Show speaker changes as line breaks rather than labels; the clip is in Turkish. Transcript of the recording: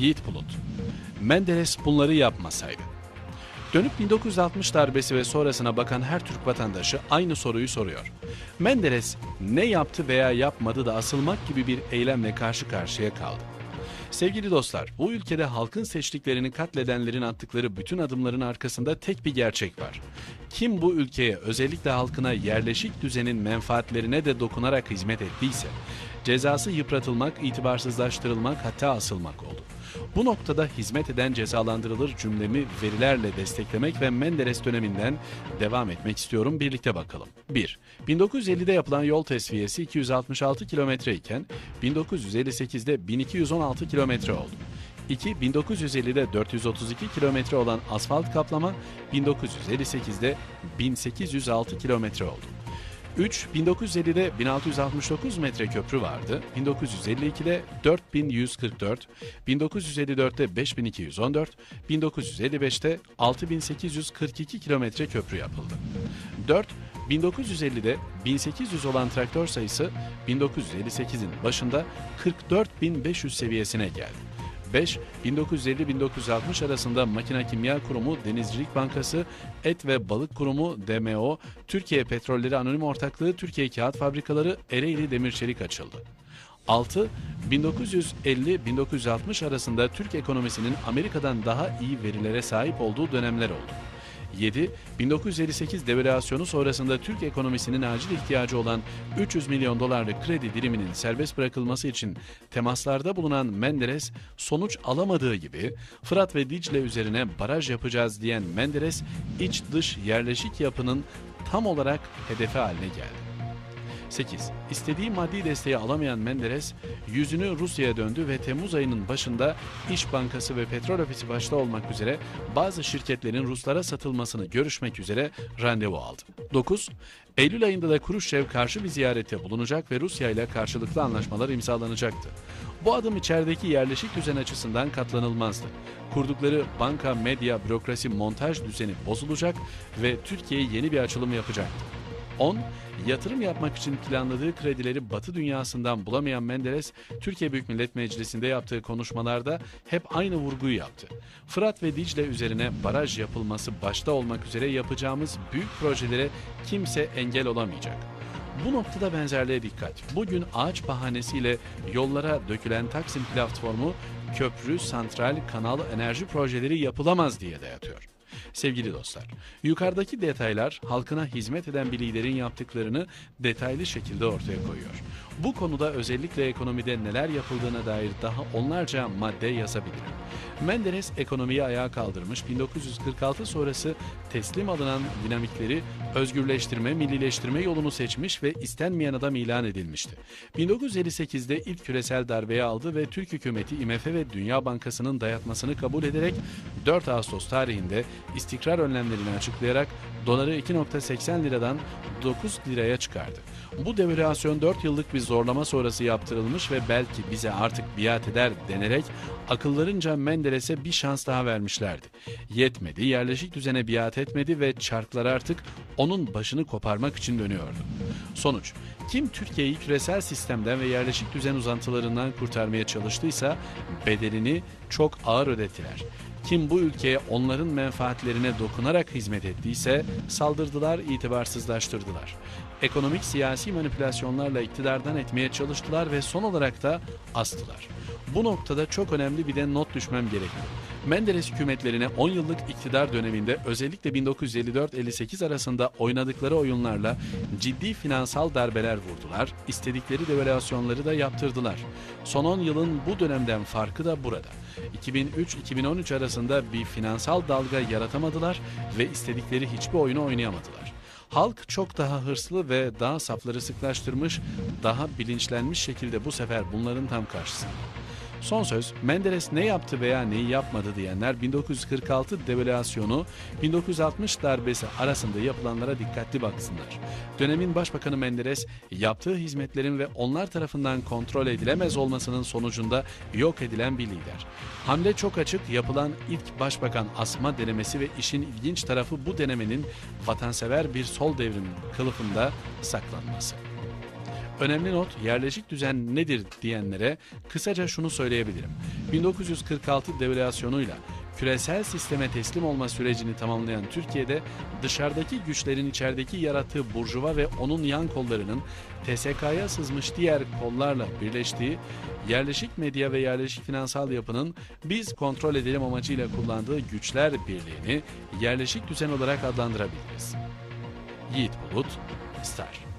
Yiğit Bulut. Menderes bunları yapmasaydı. Dönüp 1960 darbesi ve sonrasına bakan her Türk vatandaşı aynı soruyu soruyor. Menderes ne yaptı veya yapmadı da asılmak gibi bir eylemle karşı karşıya kaldı. Sevgili dostlar, bu ülkede halkın seçtiklerini katledenlerin attıkları bütün adımların arkasında tek bir gerçek var. Kim bu ülkeye özellikle halkına yerleşik düzenin menfaatlerine de dokunarak hizmet ettiyse, cezası yıpratılmak, itibarsızlaştırılmak hatta asılmak oldu. Bu noktada hizmet eden cezalandırılır cümlemi verilerle desteklemek ve Menderes döneminden devam etmek istiyorum. Birlikte bakalım. 1. 1950'de yapılan yol tesviyesi 266 kilometre iken 1958'de 1216 kilometre oldu. 2. 1950'de 432 kilometre olan asfalt kaplama 1958'de 1806 kilometre oldu. 3. 1950'de 1669 metre köprü vardı. 1952'de 4144, 1954'te 5214, 1955'te 6842 kilometre köprü yapıldı. 4. 1950'de 1800 olan traktör sayısı 1958'in başında 44500 seviyesine geldi. 5. 1950-1960 arasında Makine Kimya Kurumu, Denizcilik Bankası, Et ve Balık Kurumu, DMO, Türkiye Petrolleri Anonim Ortaklığı, Türkiye Kağıt Fabrikaları, Ereğli Demir Çelik açıldı. 6. 1950-1960 arasında Türk ekonomisinin Amerika'dan daha iyi verilere sahip olduğu dönemler oldu. 7. 1958 devalüasyonu sonrasında Türk ekonomisinin acil ihtiyacı olan 300 milyon dolarlık kredi diliminin serbest bırakılması için temaslarda bulunan Menderes sonuç alamadığı gibi Fırat ve Dicle üzerine baraj yapacağız diyen Menderes iç dış yerleşik yapının tam olarak hedefi haline geldi. 8. İstediği maddi desteği alamayan Menderes yüzünü Rusya'ya döndü ve Temmuz ayının başında İş Bankası ve Petrol Ofisi başta olmak üzere bazı şirketlerin Ruslara satılmasını görüşmek üzere randevu aldı. 9. Eylül ayında da Kuruşçev karşı bir ziyarette bulunacak ve Rusya ile karşılıklı anlaşmalar imzalanacaktı. Bu adım içerideki yerleşik düzen açısından katlanılmazdı. Kurdukları banka, medya, bürokrasi, montaj düzeni bozulacak ve Türkiye yeni bir açılım yapacaktı. 10. Yatırım yapmak için planladığı kredileri Batı dünyasından bulamayan Menderes, Türkiye Büyük Millet Meclisi'nde yaptığı konuşmalarda hep aynı vurguyu yaptı. Fırat ve Dicle üzerine baraj yapılması başta olmak üzere yapacağımız büyük projelere kimse engel olamayacak. Bu noktada benzerliğe dikkat. Bugün ağaç bahanesiyle yollara dökülen Taksim platformu köprü, santral, kanal, enerji projeleri yapılamaz diye dayatıyor. Sevgili dostlar, yukarıdaki detaylar halkına hizmet eden bir liderin yaptıklarını detaylı şekilde ortaya koyuyor. Bu konuda özellikle ekonomide neler yapıldığına dair daha onlarca madde yazabilirim. Menderes ekonomiyi ayağa kaldırmış, 1946 sonrası teslim alınan dinamikleri özgürleştirme, millileştirme yolunu seçmiş ve istenmeyen adam ilan edilmişti. 1958'de ilk küresel darbeyi aldı ve Türk hükümeti IMF ve Dünya Bankası'nın dayatmasını kabul ederek 4 Ağustos tarihinde istikrar önlemlerini açıklayarak doları 2.80 liradan 9 liraya çıkardı. Bu devalüasyon 4 yıllık bir zorlama sonrası yaptırılmış ve belki bize artık biat eder denerek akıllarınca Menderes'e bir şans daha vermişlerdi. Yetmedi, yerleşik düzene biat etmedi ve çarklar artık onun başını koparmak için dönüyordu. Sonuç, kim Türkiye'yi küresel sistemden ve yerleşik düzen uzantılarından kurtarmaya çalıştıysa bedelini çok ağır ödettiler. Kim bu ülkeye onların menfaatlerine dokunarak hizmet ettiyse saldırdılar, itibarsızlaştırdılar. Ekonomik siyasi manipülasyonlarla iktidardan etmeye çalıştılar ve son olarak da astılar. Bu noktada çok önemli bir de not düşmem gerekiyor. Menderes hükümetlerine 10 yıllık iktidar döneminde özellikle 1954-58 arasında oynadıkları oyunlarla ciddi finansal darbeler vurdular, istedikleri devalüasyonları da yaptırdılar. Son 10 yılın bu dönemden farkı da burada. 2003-2013 arasında bir finansal dalga yaratamadılar ve istedikleri hiçbir oyunu oynayamadılar. Halk çok daha hırslı ve daha safları sıklaştırmış, daha bilinçlenmiş şekilde bu sefer bunların tam karşısında. Son söz, Menderes ne yaptı veya neyi yapmadı diyenler 1946 devalüasyonu, 1960 darbesi arasında yapılanlara dikkatli baksınlar. Dönemin Başbakanı Menderes, yaptığı hizmetlerin ve onlar tarafından kontrol edilemez olmasının sonucunda yok edilen bir lider. Hamle çok açık, yapılan ilk başbakan asma denemesi ve işin ilginç tarafı bu denemenin vatansever bir sol devrim kılıfında saklanması. Önemli not, yerleşik düzen nedir diyenlere kısaca şunu söyleyebilirim. 1946 devalüasyonuyla küresel sisteme teslim olma sürecini tamamlayan Türkiye'de dışarıdaki güçlerin içerideki yarattığı burjuva ve onun yan kollarının TSK'ya sızmış diğer kollarla birleştiği yerleşik medya ve yerleşik finansal yapının biz kontrol edelim amacıyla kullandığı güçler birliğini yerleşik düzen olarak adlandırabiliriz. Yiğit Bulut, Star.